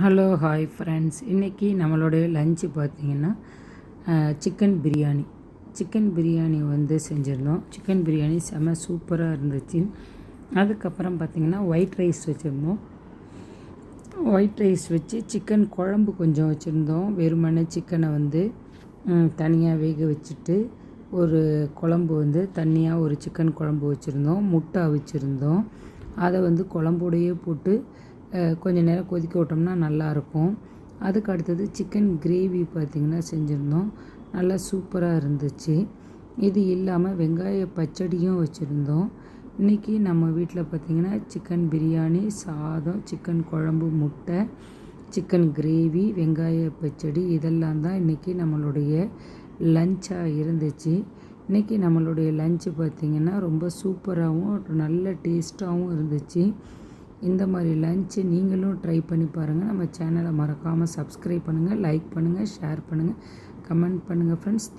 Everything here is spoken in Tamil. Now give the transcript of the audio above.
ஹலோ ஹாய் ஃப்ரெண்ட்ஸ் இன்றைக்கி நம்மளுடைய லஞ்சு பார்த்திங்கன்னா சிக்கன் பிரியாணி சிக்கன் பிரியாணி வந்து செஞ்சுருந்தோம். சிக்கன் பிரியாணி செம்ம சூப்பராக இருந்துச்சு. அதுக்கப்புறம் பார்த்திங்கன்னா ஒயிட் ரைஸ் வச்சுருந்தோம். ஒயிட் ரைஸ் வச்சு சிக்கன் குழம்பு கொஞ்சம் வச்சுருந்தோம். வெறுமனே சிக்கனை வந்து தனியாக வேக வச்சுட்டு ஒரு குழம்பு வந்து தனியாக ஒரு சிக்கன் குழம்பு வச்சுருந்தோம். முட்டை வச்சுருந்தோம் அதை வந்து குழம்போடையே போட்டு கொஞ்சம் நேரம் கொதிக்க விட்டோம்னா நல்லாயிருக்கும். அதுக்கு அடுத்தது சிக்கன் கிரேவி பார்த்திங்கன்னா செஞ்சுருந்தோம். நல்லா சூப்பராக இருந்துச்சு. இது இல்லாமல் வெங்காய பச்சடியும் வச்சுருந்தோம். இன்றைக்கி நம்ம வீட்டில் பார்த்திங்கன்னா சிக்கன் பிரியாணி சாதம் சிக்கன் குழம்பு முட்டை சிக்கன் கிரேவி வெங்காய பச்சடி இதெல்லாம் தான் இன்றைக்கி நம்மளுடைய லஞ்சாக இருந்துச்சு. இன்றைக்கி நம்மளுடைய லஞ்சு பார்த்திங்கன்னா ரொம்ப சூப்பராகவும் நல்ல டேஸ்ட்டாகவும் இருந்துச்சு. இந்த மாதிரி லஞ்சு நீங்களும் ட்ரை பண்ணி பாருங்கள் நம்ம சேனலை மறக்காமல் சப்ஸ்கிரைப் பண்ணுங்கள் லைக் பண்ணுங்கள் ஷேர் பண்ணுங்கள் கமெண்ட் பண்ணுங்கள் ஃப்ரெண்ட்ஸ்